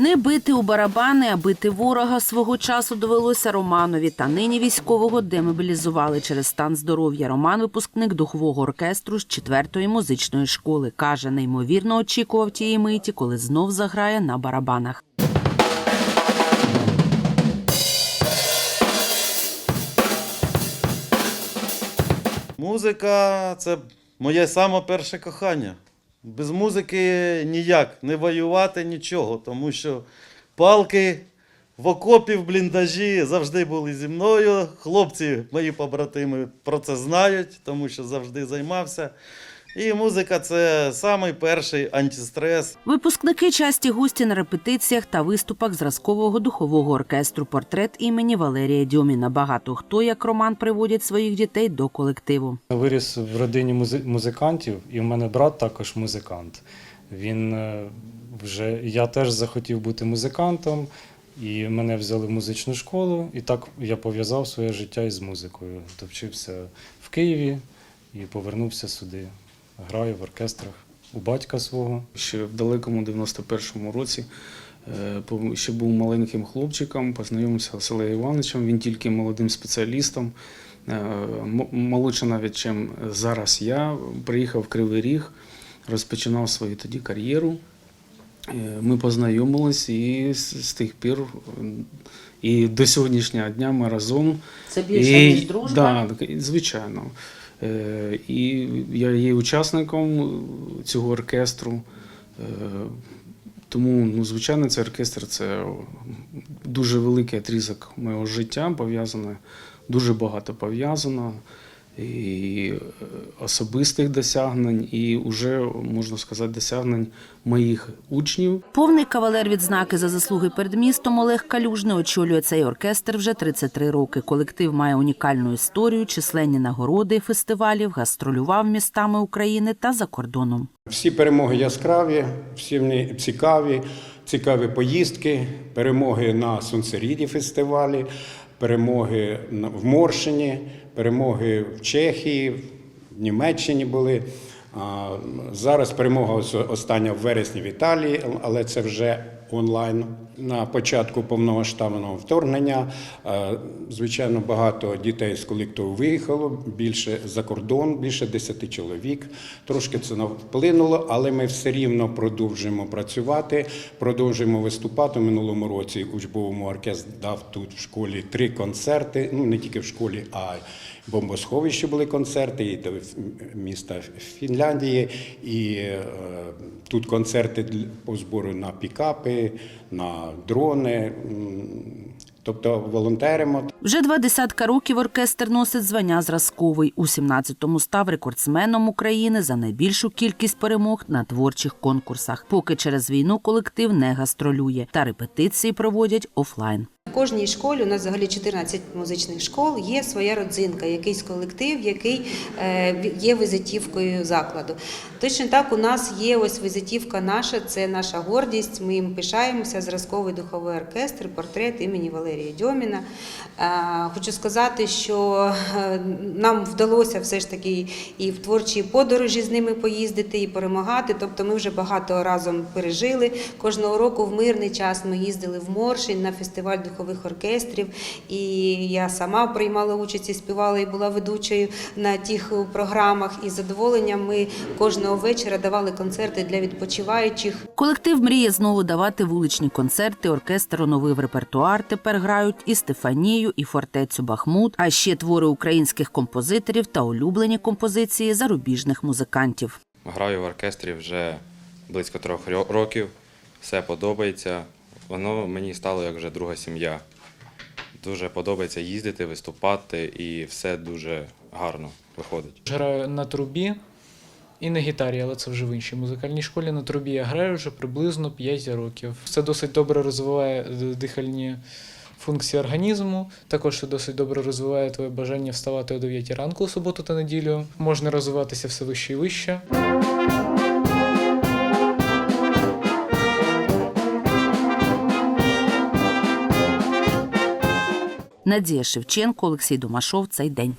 Не бити у барабани, а бити ворога свого часу довелося Романові. Та нині військового демобілізували через стан здоров'я. Роман, випускник духового оркестру з четвертої музичної школи, каже, неймовірно очікував тієї миті, коли знов заграє на барабанах. Музика це моє саме перше кохання. Без музики ніяк, не воювати нічого, тому що палки в окопі, в бліндажі завжди були зі мною. Хлопці, мої побратими, про це знають, тому що завжди займався. І музика це самий перший антистрес. Випускники часті гості на репетиціях та виступах зразкового духового оркестру портрет імені Валерія Дьоміна. Багато хто, як Роман, приводять своїх дітей до колективу. Виріс в родині музи- музикантів, і в мене брат також музикант. Він е, вже я теж захотів бути музикантом, і мене взяли в музичну школу, і так я пов'язав своє життя із музикою. Довчився в Києві і повернувся сюди. Граю в оркестрах у батька свого. Ще в далекому 91-му році е, ще був маленьким хлопчиком, познайомився з Олеєм Івановичем, він тільки молодим спеціалістом, е, молодше навіть, чим зараз я. Приїхав в Кривий Ріг, розпочинав свою тоді кар'єру. Е, Ми познайомились і з, тих пір, і до сьогоднішнього дня ми разом. Це І- Да, так, і- звичайно. Е, І я є учасником цього оркестру. Е, Тому, ну, звичайно, цей оркестр це дуже великий отрізок моєго життя, пов'язане, дуже багато пов'язано. І е, особистих досягнень, і вже, можна сказати, досягнень моїх учнів. Повний кавалер відзнаки за заслуги перед містом Олег Калюжний очолює цей оркестр вже 33 роки. Колектив має унікальну історію, численні нагороди фестивалів, гастролював містами України та за кордоном. Всі перемоги яскраві, всі вони цікаві, цікаві поїздки, перемоги на Сонцеріді фестивалі, перемоги в Моршині, перемоги в Чехії, в Німеччині були. Зараз перемога остання в вересні в Італії, але це вже онлайн. На початку повномасштабного вторгнення, е, звичайно, багато дітей з колективу виїхало, більше за кордон, більше 10 чоловік. Трошки це вплинуло, але ми все рівно продовжуємо працювати, продовжуємо виступати. У минулому році учбовому оркестр дав тут в школі три концерти. Ну не тільки в школі, а й в бомбосховищі були концерти, і міста Фінляндії, і е, тут концерти по збору на пікапи, на дрони. Тобто волонтеримо. Вже два десятка років оркестр носить звання зразковий. У 17-му став рекордсменом України за найбільшу кількість перемог на творчих конкурсах. Поки через війну колектив не гастролює та репетиції проводять офлайн. Кожній школі у нас взагалі 14 музичних школ. Є своя родзинка, якийсь колектив, який е, є візитівкою закладу. Точно так у нас є ось візитівка наша, це наша гордість. Ми їм пишаємося. Зразковий духовий оркестр, портрет імені Валерія Дьоміна. Е, Хочу сказати, що е, нам вдалося все ж таки і в творчій подорожі з ними поїздити, і перемагати. Тобто ми вже багато разом пережили. Кожного року в мирний час ми їздили в Моршин на фестиваль духових оркестрів. І я сама приймала участь і співала і була ведучою на тих програмах. І з задоволенням ми кожного вечора давали концерти для відпочиваючих. Колектив мріє знову давати вуличні концерти. Оркестр оновив репертуар. Тепер грають і Стефанію, і фортецю Бахмут, а ще твори українських композиторів та улюблені композиції зарубіжних музикантів. Граю в оркестрі вже близько трьох років. Все подобається. Воно мені стало як вже друга сім'я. Дуже подобається їздити, виступати і все дуже гарно виходить. Граю на трубі і на гітарі, але це вже в іншій музикальній школі. На трубі я граю вже приблизно 5 років. Це досить добре розвиває дихальні функції організму. Також це досить добре розвиває твоє бажання вставати о 9 ранку у суботу та неділю. Можна розвиватися все вище і вище. Надія Шевченко, Олексій Домашов. Цей день.